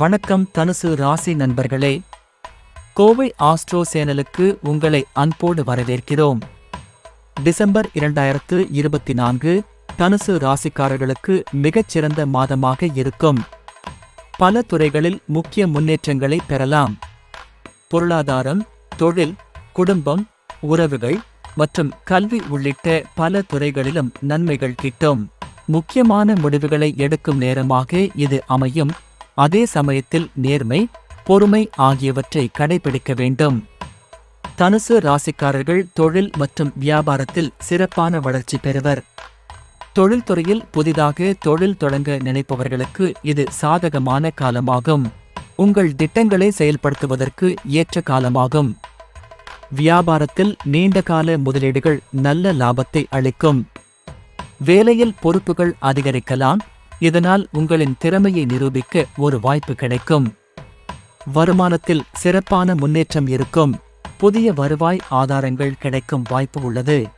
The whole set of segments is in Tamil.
வணக்கம் தனுசு ராசி நண்பர்களே. கோவை ஆஸ்ட்ரோ சேனலுக்கு உங்களை அன்போடு வரவேற்கிறோம். டிசம்பர் இரண்டாயிரத்து இருபத்தி நான்கு தனுசு ராசிக்காரர்களுக்கு மிகச்சிறந்த மாதமாக இருக்கும். பல துறைகளில் முக்கிய முன்னேற்றங்களை பெறலாம். பொருளாதாரம் தொழில் குடும்பம் உறவுகள் மற்றும் கல்வி உள்ளிட்ட பல துறைகளிலும் நன்மைகள் கிட்டும். முக்கியமான முடிவுகளை எடுக்கும் நேரமாக இது அமையும். அதே சமயத்தில் நேர்மை பொறுமை ஆகியவற்றை கடைபிடிக்க வேண்டும். தனுசு ராசிக்காரர்கள் தொழில் மற்றும் வியாபாரத்தில் சிறப்பான வளர்ச்சி பெறுவர். தொழில்துறையில் புதிதாக தொழில் தொடங்க நினைப்பவர்களுக்கு இது சாதகமான காலமாகும். உங்கள் திட்டங்களை செயல்படுத்துவதற்கு ஏற்ற காலமாகும். வியாபாரத்தில் நீண்டகால முதலீடுகள் நல்ல லாபத்தை அளிக்கும். வேலையில் பொறுப்புகள் அதிகரிக்கலாம் இதனால் உங்களின் திறமையை நிரூபிக்க ஒரு வாய்ப்பு கிடைக்கும். வருமானத்தில் சிறப்பான முன்னேற்றம் இருக்கும். புதிய வருவாய் ஆதாரங்கள் கிடைக்கும் வாய்ப்பு உள்ளது.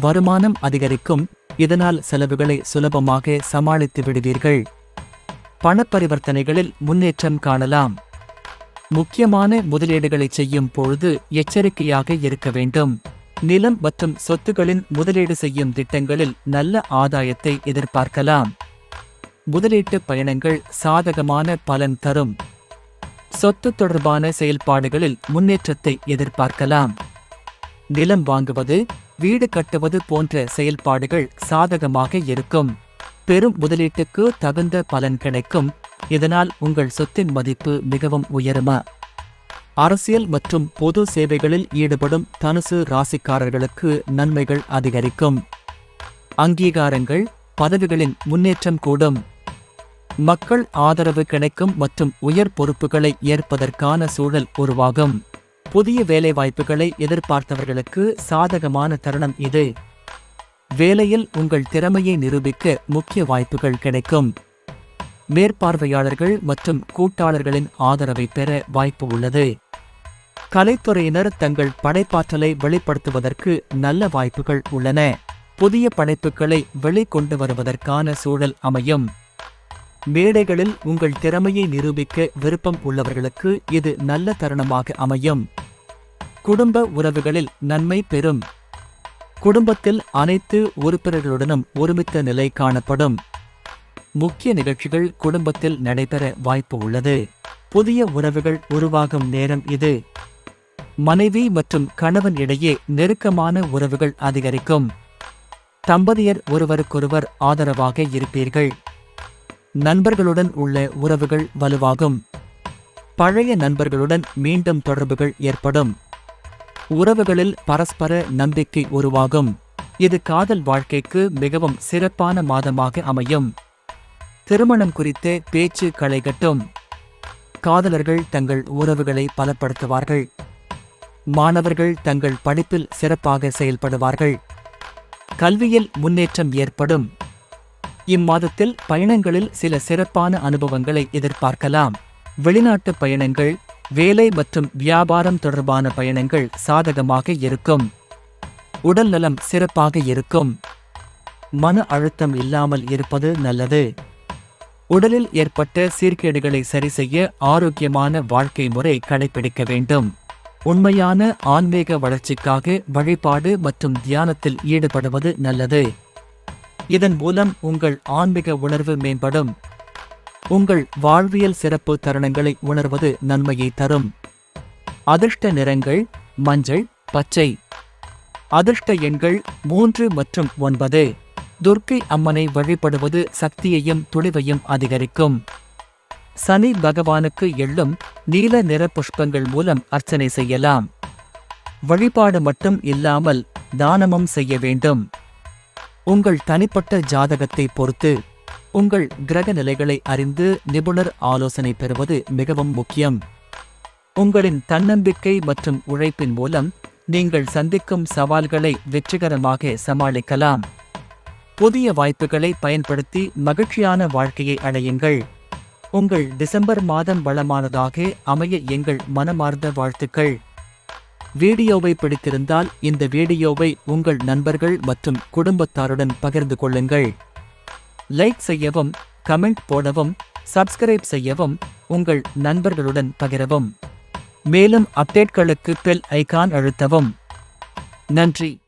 வருமானம் அதிகரிக்கும். இதனால் செலவுகளை சுலபமாக சமாளித்து விடுவீர்கள். பணப்பரிவர்த்தனைகளில் முன்னேற்றம் காணலாம். முக்கியமான முதலீடுகளை செய்யும் பொழுது எச்சரிக்கையாக இருக்க வேண்டும். நிலம் மற்றும் சொத்துகளின் முதலீடு செய்யும் திட்டங்களில் நல்ல ஆதாயத்தை எதிர்பார்க்கலாம். முதலீட்டு பயணங்கள் சாதகமான பலன் தரும். சொத்து தொடர்பான செயல்பாடுகளில் முன்னேற்றத்தை எதிர்பார்க்கலாம். நிலம் வாங்குவது வீடு கட்டுவது போன்ற செயல்பாடுகள் சாதகமாக இருக்கும். பெரும் முதலீட்டுக்கு தகுந்த பலன் கிடைக்கும். இதனால் உங்கள் சொத்தின் மதிப்பு மிகவும் உயருமா? அரசியல் மற்றும் பொது சேவைகளில் ஈடுபடும் தனுசு ராசிக்காரர்களுக்கு நன்மைகள் அதிகரிக்கும். அங்கீகாரங்கள் பதவிகளின் முன்னேற்றம் கூடும். மக்கள் ஆதரவு கிடைக்கும் மற்றும் உயர் பொறுப்புகளை ஏற்பதற்கான சூழல் உருவாகும். புதிய வேலைவாய்ப்புகளை எதிர்பார்த்தவர்களுக்கு சாதகமான தருணம் இது. வேலையில் உங்கள் திறமையை நிரூபிக்க முக்கிய வாய்ப்புகள் கிடைக்கும். மேற்பார்வையாளர்கள் மற்றும் கூட்டாளர்களின் ஆதரவை பெற வாய்ப்பு உள்ளது. கலைத்துறையினர் தங்கள் படைப்பாற்றலை வெளிப்படுத்துவதற்கு நல்ல வாய்ப்புகள் உள்ளன. புதிய படைப்புகளை வெளிக்கொண்டு வருவதற்கான சூழல் அமையும். மேடைகளில் உங்கள் திறமையை நிரூபிக்க விருப்பம் உள்ளவர்களுக்கு இது நல்ல தருணமாக அமையும். குடும்ப உறவுகளில் நன்மை பெறும். குடும்பத்தில் அனைத்து உறுப்பினர்களுடனும் ஒருமித்த நிலை காணப்படும். முக்கிய நிகழ்ச்சிகள் குடும்பத்தில் நடைபெற வாய்ப்பு உள்ளது. புதிய உறவுகள் உருவாகும் நேரம் இது. மனைவி மற்றும் கணவன் இடையே நெருக்கமான உறவுகள் அதிகரிக்கும். தம்பதியர் ஒருவருக்கொருவர் ஆதரவாக இருப்பீர்கள். நண்பர்களுடன் உள்ள உறவுகள் வலுவாகும். பழைய நண்பர்களுடன் மீண்டும் தொடர்புகள் ஏற்படும். உறவுகளில் பரஸ்பர நம்பிக்கை உருவாகும். இது காதல் வாழ்க்கைக்கு மிகவும் சிறப்பான மாதமாக அமையும். திருமணம் குறித்த பேச்சு களைகட்டும் காதலர்கள் தங்கள் உறவுகளை பலப்படுத்துவார்கள். மாணவர்கள் தங்கள் படிப்பில் சிறப்பாக செயல்படுவார்கள். கல்வியில் முன்னேற்றம் ஏற்படும். இம்மாதத்தில் பயணங்களில் சில சிறப்பான அனுபவங்களை எதிர்பார்க்கலாம். வெளிநாட்டு பயணங்கள் வேலை மற்றும் வியாபாரம் தொடர்பான பயணங்கள் சாதகமாக இருக்கும். உடல் நலம் சிறப்பாக இருக்கும். மன அழுத்தம் இல்லாமல் இருப்பது நல்லது. உடலில் ஏற்பட்ட சீர்கேடுகளை சரிசெய்ய ஆரோக்கியமான வாழ்க்கை முறை கடைபிடிக்க வேண்டும். உண்மையான ஆன்மீக வளர்ச்சிக்காக வழிபாடு மற்றும் தியானத்தில் ஈடுபடுவது நல்லது. இதன் மூலம் உங்கள் ஆன்மீக உணர்வு மேம்படும். உங்கள் வாழ்வியல் சிறப்பு தருணங்களை உணர்வது நன்மையை தரும். அதிர்ஷ்ட நிறங்கள் மஞ்சள் பச்சை. அதிர்ஷ்ட எண்கள் மூன்று மற்றும் ஒன்பது. துர்க்கை அம்மனை வழிபடுவது சக்தியையும் துணிவையும் அதிகரிக்கும். சனி பகவானுக்கு எள்ளும் நீல நிற புஷ்பங்கள் மூலம் அர்ச்சனை செய்யலாம். வழிபாடு மட்டும் இல்லாமல் தானமும் செய்ய வேண்டும். உங்கள் தனிப்பட்ட ஜாதகத்தை பொறுத்து உங்கள் கிரக நிலைகளை அறிந்து நிபுணர் ஆலோசனை பெறுவது மிகவும் முக்கியம். உங்களின் தன்னம்பிக்கை மற்றும் உழைப்பின் மூலம் நீங்கள் சந்திக்கும் சவால்களை வெற்றிகரமாக சமாளிக்கலாம். புதிய வாய்ப்புகளை பயன்படுத்தி மகிழ்ச்சியான வாழ்க்கையை அடையுங்கள். உங்கள் டிசம்பர் மாதம் வளமானதாக அமைய எங்கள் மனமார்ந்த வாழ்த்துக்கள். வீடியோவை பிடித்திருந்தால் இந்த வீடியோவை உங்கள் நண்பர்கள் மற்றும் குடும்பத்தாருடன் பகிர்ந்து கொள்ளுங்கள். லைக் செய்யவும் கமெண்ட் போடவும் சப்ஸ்கிரைப் செய்யவும் உங்கள் நண்பர்களுடன் பகிரவும். மேலும் அப்டேட்களுக்கு பெல் ஐகான் அழுத்தவும். நன்றி.